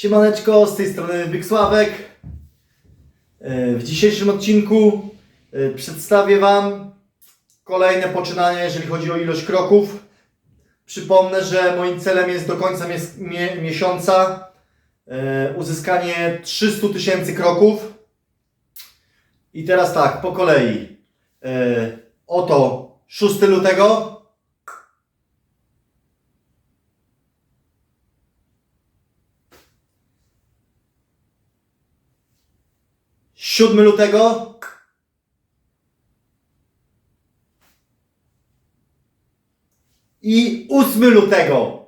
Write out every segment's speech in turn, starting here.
Siemaneczko, z tej strony Byksławek. E, W dzisiejszym odcinku e, przedstawię Wam kolejne poczynania, jeżeli chodzi o ilość kroków. Przypomnę, że moim celem jest do końca mies- mie- miesiąca e, uzyskanie 300 tysięcy kroków. I teraz tak, po kolei. Oto 6 lutego. 7 lutego. I 8 lutego.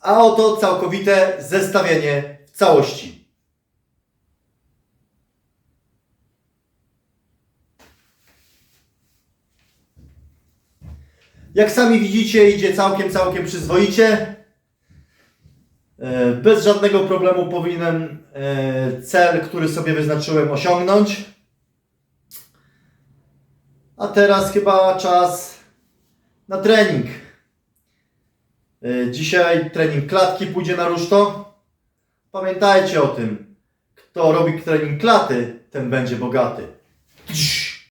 A oto całkowite zestawienie w całości. Jak sami widzicie, idzie całkiem, całkiem przyzwoicie. E, Bez żadnego problemu powinienem e, cel, który sobie wyznaczyłem, osiągnąć. A teraz chyba czas na trening. E, Dzisiaj trening klatki pójdzie na ruszto. Pamiętajcie o tym. Kto robi trening klaty, ten będzie bogaty.